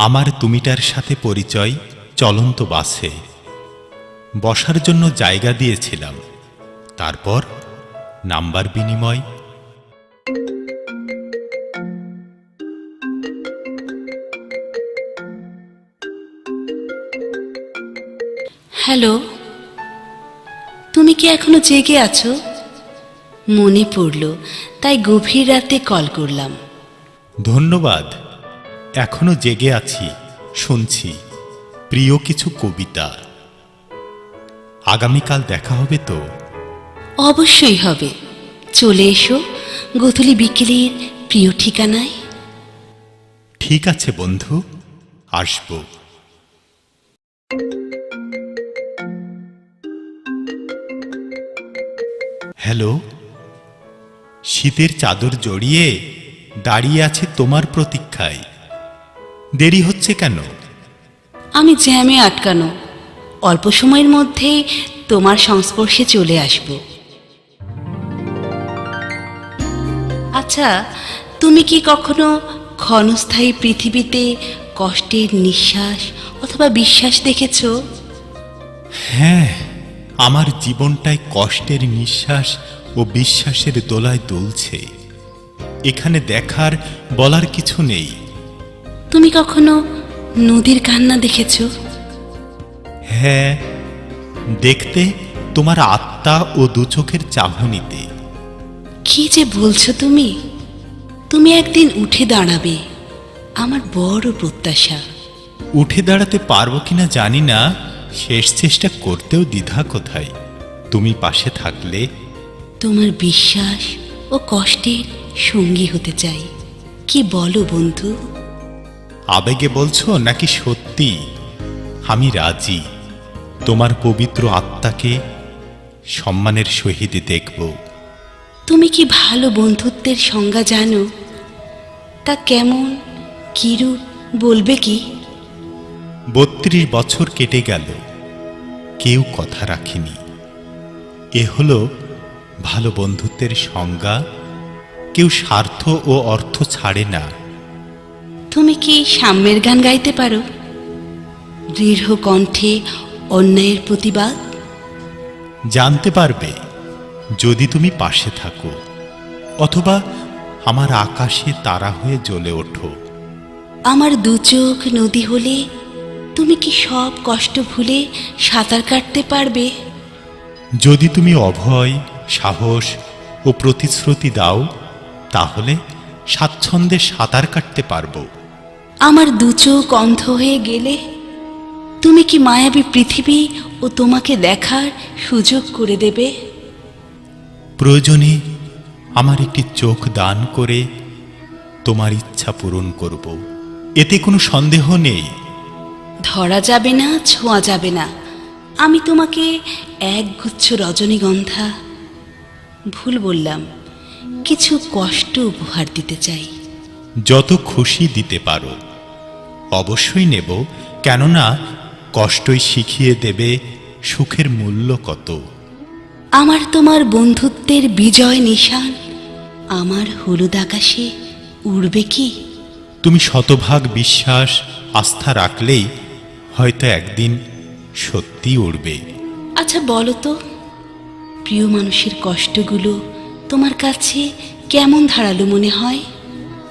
আমার তুমিটার সাথে পরিচয় চলন্ত বাসে। বসার জন্য জায়গা দিয়েছিলাম। তারপর নাম্বার বিনিময়। হ্যালো তুমি কি এখনও জেগে আছো? মনে পড়ল তাই গভীর রাতে কল করলাম। ধন্যবাদ। এখনও জেগে আছি শুনছি। প্রিয় কিছু কবিতা। আগামীকাল দেখা হবে তো? অবশ্যই হবে। চলে এসো গোধূলি বিকেলের প্রিয় ঠিকানায়। ঠিক আছে বন্ধু আসব। হ্যালো শীতের চাদর জড়িয়ে দাঁড়িয়ে আছে তোমার প্রতীক্ষায়। দেরি হচ্ছে কেন? আমি জ্যামে আটকানো। অল্প সময়ের মধ্যেই তোমার সংস্পর্শে চলে আসব। আচ্ছা তুমি কি কখনো ক্ষণস্থায়ী পৃথিবীতে কষ্টের নিঃশ্বাস অথবা বিশ্বাস দেখেছ? হ্যাঁ আমার জীবনটায় কষ্টের নিঃশ্বাস ও বিশ্বাসের দোলায় দুলছে। এখানে দেখার বলার কিছু নেই। তুমি কখনো নদীর কান্না দেখেছ? হ্যাঁ দেখতে তোমার আত্মা ও দু চোখের চাহনিতে। কি যে বলছো তুমি? তুমি একদিন উঠে দাঁড়াবে আমার বড় প্রত্যাশা। উঠে দাঁড়াতে পারব কিনা জানি না শেষ চেষ্টা করতেও দ্বিধা কোথায়? তুমি পাশে থাকলে তোমার বিশ্বাস ও কষ্টের সঙ্গী হতে চাই। কি বলো বন্ধু? আবেগে বলছো নাকি সত্যি? আমি রাজি। তোমার পবিত্র আত্মাকে সম্মানের সহিত দেখব। তুমি কি ভালো বন্ধুত্বের সংজ্ঞা জানো? তা কেমন কিরূপ বলবে কি? বত্রিশ বছর কেটে গেল। কেউ কথা রাখেনি। এ হলো ভালো বন্ধুত্বের সংজ্ঞা। কেউ স্বার্থ ও অর্থ ছাড়ে না। তুমি কি সাম্যের গান গাইতে পারো? দৃঢ় কণ্ঠে অন্যায়ের প্রতিবাদ? জানতে পারবে যদি তুমি পাশে থাকো অথবা আমার আকাশে তারা হয়ে জ্বলে ওঠো। আমার দু চোখ নদী হলে তুমি কি সব কষ্ট ভুলে সাঁতার কাটতে পারবে? যদি তুমি অভয় সাহস ও প্রতিশ্রুতি দাও তাহলে স্বাচ্ছন্দ্যে সাঁতার কাটতে পারব। আমার দু চোখ অন্ধ হয়ে গেলে তুমি কি মায়াবী পৃথিবী ও তোমাকে দেখার সুযোগ করে দেবে? প্রয়োজনে আমার একটি চোখ দান করে তোমার ইচ্ছা পূরণ করব। এতে কোনো সন্দেহ নেই। ধরা যাবে না ছোঁয়া যাবে না। আমি তোমাকে একগুচ্ছ রজনীগন্ধা ভুল বললাম কিছু কষ্ট উপহার দিতে চাই। যত খুশি দিতে পারো। অবশ্যই নেব কেননা কষ্টই শিখিয়ে দেবে সুখের মূল্য কত। আমার তোমার বন্ধুত্বের বিজয় নিশান আমার হলুদ আকাশে উড়বে কি? তুমি শতভাগ বিশ্বাস আস্থা রাখলেই হয়তো একদিন সত্যি উড়বে। আচ্ছা বলো তো প্রিয় মানুষের কষ্টগুলো তোমার কাছে কেমন ধারালো মনে হয়?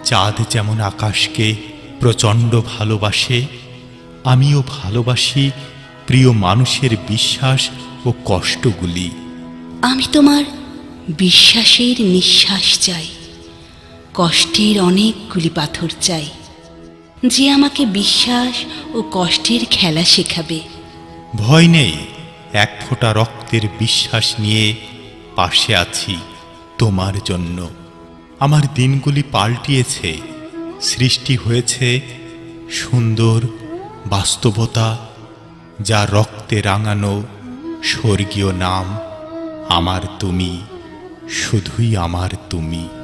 চাঁদ যেমন আকাশকে প্রচণ্ড ভালোবাসে আমিও ভালোবাসি প্রিয় মানুষের বিশ্বাস ও কষ্টগুলি। আমি তোমার বিশ্বাসের নিঃশ্বাস চাই কষ্টের অনেকগুলি পাথর চাই। যে আমাকে বিশ্বাস ও কষ্টের খেলা শেখাবে। ভয় নেই এক ফোঁটা রক্তের বিশ্বাস নিয়ে পাশে আছি তোমার জন্য। আমার দিনগুলি পাল্টিয়েছে সৃষ্টি হয়েছে সুন্দর বাস্তবতা যা রক্তে রাঙানো স্বর্গীয় নাম আমার তুমি শুধুই আমার তুমি।